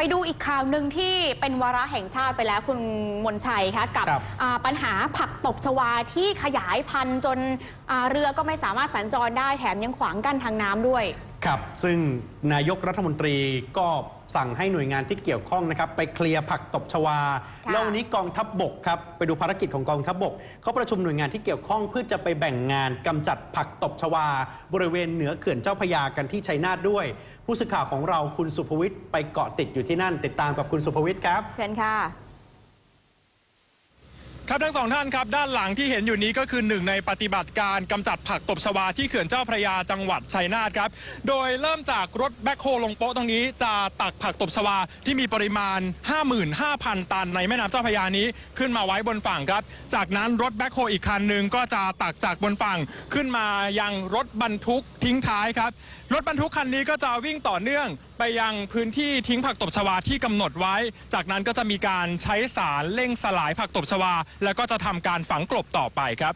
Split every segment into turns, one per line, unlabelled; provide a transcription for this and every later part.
ไปดูอีกข่าวหนึ่งที่เป็นวาระแห่งชาติไปแล้วคุณมนชัยคะกับ
ครับ
อ่าปัญหาผักตบชวาที่ขยายพันธุ์จนอ่าเรือก็ไม่สามารถสัญจรได้แถมยังขวางกั้นทางน้ำด้วย
ครับ ซึ่งนายกรัฐมนตรีก็สั่งให้หน่วยงานที่เกี่ยวข้องนะครับไปเคลียร์ผักตบชวา
ค่ะ
แล้ววันนี้กองทัพบบกครับไปดูภารกิจของกองทัพบบกเขาประชุมหน่วยงานที่เกี่ยวข้องเพื่อจะไปแบ่งงานกำจัดผักตบชวา บริเวณเหนือเขื่อนเจ้าพระยากันที่ชัยนาทด้วย ผู้สื่อข่าวของเราคุณสุภวิทย์ไปเกาะติดอยู่ที่นั่น ติดตามกับคุณสุภวิทย์ครับ
เชิญค่ะ
ครับทั้งสองท่านครับด้านหลังที่เห็นอยู่นี้ก็คือหนึ่งในปฏิบัติการกำจัดผักตบชวาที่เขื่อนเจ้าพระยาจังหวัดชัยนาทครับโดยเริ่มจากรถแบ็คโฮลงโป๊ะตรงนี้จะตักผักตบชวาที่มีปริมาณ 55,000 ตันในแม่น้ำเจ้าพระยานี้ขึ้นมาไว้บนฝั่งครับ จากนั้นรถแบ็คโฮอีกคันหนึ่งก็จะตักจากบนฝั่งขึ้นมายังรถบรรทุกทิ้งท้ายครับรถบรรทุกคันนี้ก็จะวิ่งต่อเนื่องไปยังพื้นที่ทิ้งผักตบชวาที่กำหนดไว้ จากนั้นก็จะมีการใช้สารเร่งสลายผักตบชวาแล้วก็จะทำการฝังกลบต่อไปครับ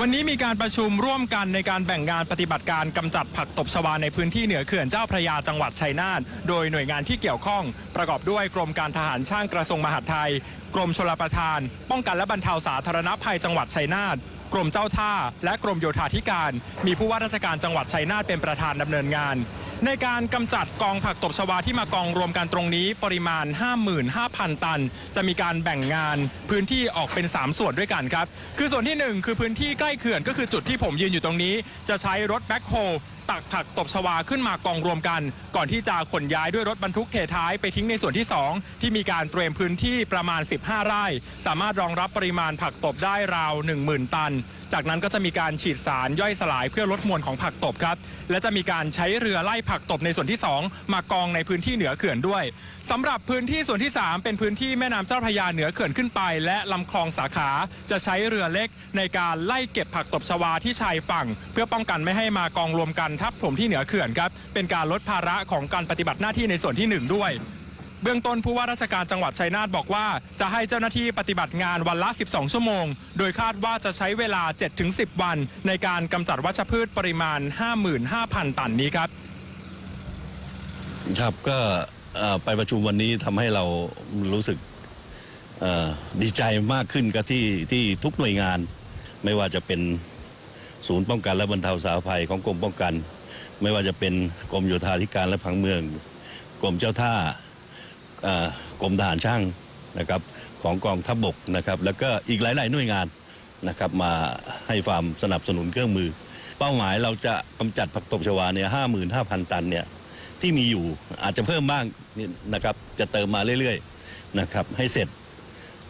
วันนี้มีการประชุมร่วมกันในการแบ่งงานปฏิบัติการกำจัดผักตบชวาในพื้นที่เหนือเขื่อนเจ้าพระยาจังหวัดชัยนาทโดยหน่วยงานที่เกี่ยวข้อง ประกอบด้วยกรมการทหารช่างกระทรวงมหาดไทย กรมชลประทาน ป้องกันและบรรเทาสาธารณภัยจังหวัดชัยนาทกรมเจ้าท่า และกรมโยธาธิการ มีผู้ว่าราชการจังหวัดชัยนาทเป็นประธานดำเนินงาน ในการกำจัดกองผักตบชวาที่มากองรวมกันตรงนี้ปริมาณ 55,000 ตัน จะมีการแบ่งงานพื้นที่ออกเป็น 3 ส่วนด้วยกันครับ คือส่วนที่ 1 คือพื้นที่ใกล้เขื่อนก็คือจุดที่ผมยืนอยู่ตรงนี้ จะใช้รถแบ็คโฮตักผักตบชวาขึ้นมากองรวมกัน ก่อนที่จะขนย้ายด้วยรถบรรทุกเทท้ายไปทิ้งในส่วนที่ 2 ที่มีการเตรียมพื้นที่ประมาณ 15 ไร่ สามารถรองรับปริมาณผักตบได้ราว 10,000 ตัน จากนั้นก็จะมีการฉีดสารย่อยสลายเพื่อลดมวลของผักตบครับ และจะมีการใช้เรือไล่ผักตบในส่วนที่ 2 มากองในพื้นที่เหนือเขื่อนด้วยสำหรับพื้นที่ส่วนที่ 3 เป็นพื้นที่แม่น้ำเจ้าพระยาเหนือเขื่อนขึ้นไป และลำคลองสาขาจะใช้เรือเล็กในการไล่เก็บผักตบชวาที่ชายฝั่ง เพื่อป้องกันไม่ให้มากองรวมกันทับถมที่เหนือเขื่อนครับเป็นการลดภาระของการปฏิบัติหน้าที่ในส่วนที่หนึ่งด้วยเบื้องต้นผู้ว่าราชการจังหวัดชัยนาทบอกว่า จะให้เจ้าหน้าที่ปฏิบัติงานวันละ 12 ชั่วโมง โดยคาดว่าจะใช้เวลา 7-10 วัน ในการกำจัดวัชพืชปริมาณ 55,000 ตันนี้ครับ
ครับก็ไปประชุมวันนี้ทำให้เรารู้สึกดีใจมากขึ้นกับที่ที่ทุกหน่วยงาน ไม่ว่าจะเป็นศูนย์ป้องกันและบรรเทาสาธารณภัยของกรมป้องกัน ไม่ว่าจะเป็นกรมโยธาธิการและผังเมือง กรมเจ้าท่ากรมทหารช่างนะครับของกองทัพบกนะครับ แล้วก็อีกหลาย ๆ หน่วยงานนะครับมาให้ความสนับสนุนเครื่องมือ เป้าหมายเราจะกำจัดผักตบชวาเนี่ยห้าหมื่นห้าพันตันเนี่ย ที่มีอยู่อาจจะเพิ่มบ้างนะครับจะเติมมาเรื่อยๆนะครับให้เสร็จ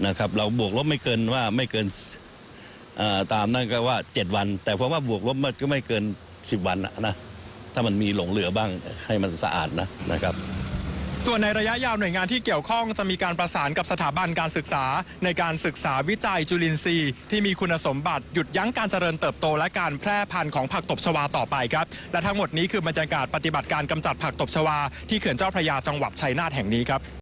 นะครับเราบวกลบไม่เกินว่าไม่เกินตามนั่นก็ว่า 7 วัน แต่เพราะว่าบวกลบมันก็ไม่เกิน 10 วันนะถ้ามันมีหลงเหลือบ้างให้มันสะอาดนะนะครับ
ส่วนในระยะยาวหน่วยงานที่เกี่ยวข้องจะมีการประสานกับสถาบันการศึกษา ในการศึกษาวิจัยจุลินทรีย์ ที่มีคุณสมบัติหยุดยั้งการเจริญเติบโตและการแพร่พันธุ์ของผักตบชวาต่อไปครับ และทั้งหมดนี้คือบรรยากาศปฏิบัติการกำจัดผักตบชวาที่เขื่อนเจ้าพระยาจังหวัดชัยนาทแห่งนี้ครับ